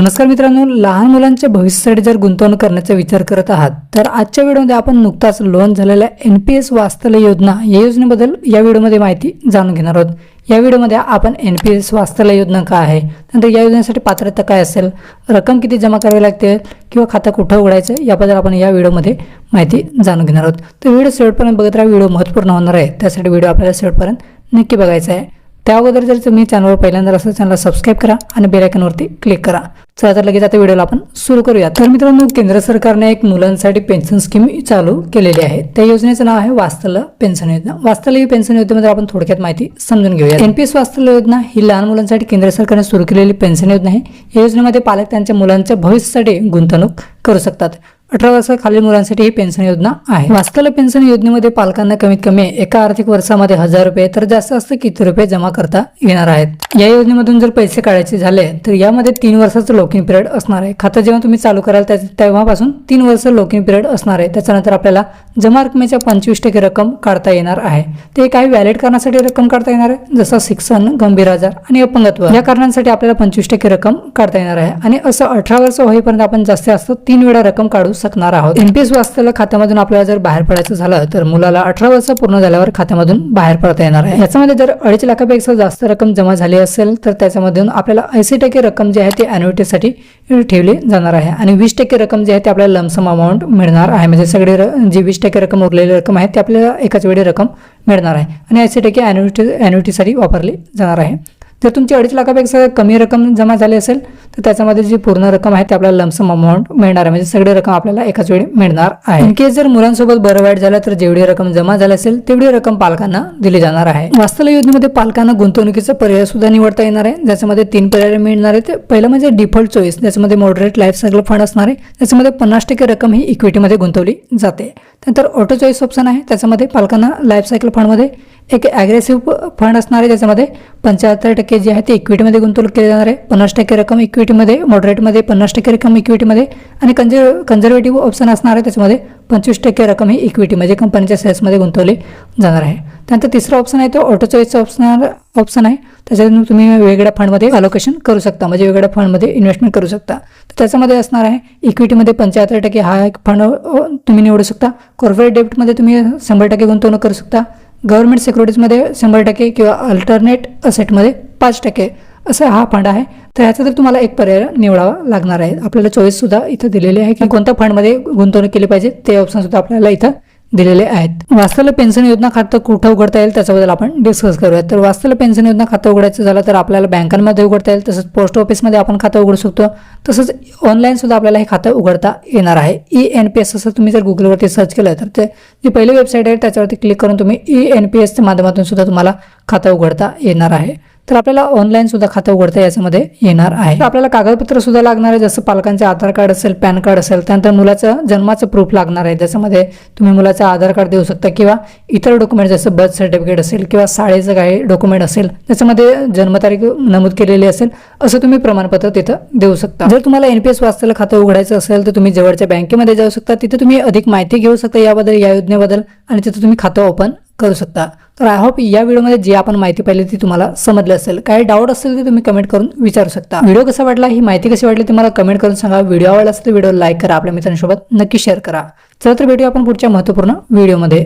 नमस्कार मित्रांनो लहान मुलांच्या भविष्यासाठी जर गुंतवणूक करण्याचा विचार करत आहात तर आजच्या व्हिडिओमध्ये आपण नुकताच लोन झालेल्या एन पी एस वास्तल्य योजना या योजनेबद्दल या व्हिडिओमध्ये माहिती जाणून घेणार आहोत. या व्हिडिओमध्ये आपण एन पी एस वास्तल्य योजना काय आहे नंतर या योजनेसाठी पात्रता काय असेल रक्कम किती जमा करावी लागते किंवा खातं कुठं उघडायचं याबद्दल आपण या व्हिडिओमध्ये माहिती जाणून घेणार आहोत. तर व्हिडिओ शेवटपर्यंत बघत राहा व्हिडिओ महत्त्वपूर्ण होणार आहे त्यासाठी व्हिडिओ आपल्याला शेवटपर्यंत नक्की बघायचा आहे. त्या अगोदर जर तुम्ही चॅनलवर पहिल्यांदा असं चॅनलला सबस्क्राईब करा आणि बेलायकनवरती क्लिक करा. चला तर लगेच आता व्हिडिओला आपण सुरू करूया तर मित्रांनो केंद्र सरकारने एक मुलांसाठी पेन्शन स्कीम चालू केलेली आहे. त्या योजनेचं नाव आहे वास्तल पेन्शन योजना. वास्तल ही पेन्शन योजनेमध्ये आपण थोडक्यात माहिती समजून घेऊया एनपीएस वास्तल योजना ही लहान मुलांसाठी केंद्र सरकारने सुरू केलेली पेन्शन योजना आहे. या योजनेमध्ये पालक त्यांच्या मुलांच्या भविष्यासाठी गुंतवणूक करू शकतात. अठरा वर्षाखालील मुलांसाठी ही पेन्शन योजना आहे. वास्तव पेन्शन योजनेमध्ये पालकांना कमीत कमी एका आर्थिक वर्षामध्ये हजार रुपये तर जास्त जास्त किती रुपये जमा करता येणार आहेत. या योजनेमधून जर पैसे काढायचे झाले तर यामध्ये तीन वर्षाचं लॉकिंग पिरियड असणार आहे. खातं जेव्हा तुम्ही चालू कराल त्या तेव्हापासून तीन वर्ष लॉकिंग पिरियड असणार आहे. त्याच्यानंतर आपल्याला जमा रकमेच्या पंचवीस टक्के रक्कम काढता येणार आहे. ते काही व्हॅलिड करण्यासाठी रक्कम काढता येणार आहे जसं शिक्षण गंभीर आजार आणि अपंगत्व. या कारणांसाठी आपल्याला पंचवीस टक्के रक्कम काढता येणार आहे. आणि असं अठरा वर्ष होईपर्यंत आपण जास्तीत जास्त तीन वेळा रक्कम काढू शकणार आहोत. एनपीएस वाचलेल्या खात्यामधून आपल्याला जर बाहेर पडायचं झालं तर मुलाला अठरा वर्ष पूर्ण झाल्यावर खात्यामधून बाहेर पडता येणार आहे. याच्यामध्ये जर अडीच लाखापेक्षा जास्त रक्कम जमा झाली असेल तर त्याच्यामधून आपल्याला ऐंशी टक्के रक्कम जी आहे ती अॅन्युइटीसाठी ठेवली जाणार आहे. आणि वीस टक्के रक्कम जी आहे ती आपल्याला लमसम अमाऊंट मिळणार आहे. म्हणजे सगळे र- जी वीस टक्के रक्कम उरलेली रक्कम आहे ती आपल्याला एकाच वेळी रक्कम मिळणार आहे. आणि ऐंशी टक्के अॅन्युटी अॅन्युटीसाठी वापरली जाणार आहे. जर तुमची अडीच लाखापेक्षा कमी रक्कम जमा झाली असेल तर त्याच्यामध्ये जी पूर्ण रक्कम आहे ती आपल्याला लमसम अमाऊंट मिळणार आहे. म्हणजे सगळी रक्कम आपल्याला एकाच वेळी मिळणार आहे. इन केस जर मुलांसोबत बरं वाईट झालं तर जेवढी रक्कम जमा झाली असेल तेवढी रक्कम पालकांना दिली जाणार आहे. वास्तव योजनेमध्ये पालकांना गुंतवणुकीचा पर्याय सुद्धा निवडता येणार आहे. ज्याच्यामध्ये तीन पर्याय मिळणार आहे ते पहिलं म्हणजे डिफॉल्ट चॉईस ज्याच्यामध्ये मॉडरेट लाईफ सायकल फंड असणार आहे. त्याच्यामध्ये पन्नास टक्के रक्कम ही इक्विटीमध्ये गुंतवली जाते. त्यानंतर ऑटो चॉईस ऑप्शन आहे. त्याच्यामध्ये पालकांना लाईफ सायकल फंडमध्ये एक ॲग्रेसिव्ह फंड असणार आहे ज्याच्यामध्ये पंच्याहत्तर टक्के जे आहे ते इक्विटीमध्ये गुंतवणूक केली जाणार आहे. पन्नास टक्के रक्कम इक्विटीमध्ये मॉडरेटमध्ये पन्नास टक्के रक्कम इक्विटीमध्ये आणि कंजर कन्झर्वेटिव्ह ऑप्शन असणार आहे त्याच्यामध्ये पंचवीस टक्के रक्कम ही इक्विटी म्हणजे कंपनीच्या शेअर्समध्ये गुंतवली जाणार आहे. त्यानंतर तिसरा ऑप्शन आहे तो ऑटो चॉईसचा ऑप्शन ऑप्शन आहे. त्याच्यातून तुम्ही वेगळ्या फंडमध्ये अलोकेशन करू शकता म्हणजे वेगळ्या फंडमध्ये इन्व्हेस्टमेंट करू शकता. तर त्याच्यामध्ये असणार आहे इक्विटीमध्ये पंच्याहत्तर टक्के हा एक फंड तुम्ही निवडू शकता. कॉर्पोरेट डेबिटमध्ये तुम्ही शंभर टक्के गुंतवणूक करू शकता. गव्हर्नमेंट सिक्युरिटीजमध्ये शंभर टक्के किंवा अल्टरनेट असेटमध्ये पाच टक्के असं हा फंड आहे. तर ह्याचा तर तुम्हाला एक पर्याय निवडावा लागणार आहे. आपल्याला चॉईससुद्धा इथं दिलेली आहे की कोणत्या फंडमध्ये गुंतवणूक केली पाहिजे ते ऑप्शन सुद्धा आपल्याला इथं दिलेले आहेत. वास्तव्य पेन्शन योजना खातं कुठं उघडता येईल त्याच्याबद्दल आपण डिस्कस करूया तर वास्तव्य पेन्शन योजना खातं उघडायचं झालं तर आपल्याला बँकांमध्ये उघडता येईल तसंच पोस्ट ऑफिसमध्ये आपण खातं उघडू शकतो. तसंच ऑनलाईन सुद्धा आपल्याला हे खातं उघडता येणार आहे. ई एन पी एस असं तुम्ही जर गुगलवरती सर्च केलं तर ते जी पहिली वेबसाईट आहे त्याच्यावरती क्लिक करून तुम्ही ई एन पी एसच्या माध्यमातून सुद्धा तुम्हाला खातं उघडता येणार आहे. तर आपल्याला ऑनलाईन सुद्धा खातं उघडता याच्यामध्ये येणार आहे. आपल्याला कागदपत्र सुद्धा लागणार आहे. जसं पालकांचे आधार कार्ड असेल पॅन कार्ड असेल त्यानंतर मुलाचं जन्माचं प्रूफ लागणार आहे. ज्याच्यामध्ये तुम्ही मुलाचं आधार कार्ड देऊ शकता किंवा इतर डॉक्युमेंट जसं बर्थ सर्टिफिकेट असेल किंवा शाळेचं काही डॉक्युमेंट असेल त्याच्यामध्ये जन्मतारीख नमूद केलेली असेल असं तुम्ही प्रमाणपत्र तिथं देऊ शकता. जर तुम्हाला एनपीएस वाचलेलं खातं उघडायचं असेल तर तुम्ही जवळच्या बँकेमध्ये जाऊ शकता. तिथे तुम्ही अधिक माहिती घेऊ शकता याबद्दल या योजनेबद्दल आणि तिथे तुम्ही खातं ओपन करू शकता. तर आय होप या व्हिडिओमध्ये जी आपण माहिती पाहिली ती तुम्हाला समजली असेल. काही डाऊट असेल ते तुम्ही कमेंट करून विचारू शकता. व्हिडिओ कसा वाटला? ही माहिती कशी वाटली ती मला कमेंट करून सांगा. व्हिडिओ आवडला असेल तर व्हिडिओ लाईक करा. आपल्या मित्रांसोबत नक्की शेअर करा. चला तर भेटूया आपण पुढच्या महत्त्वपूर्ण व्हिडिओमध्ये.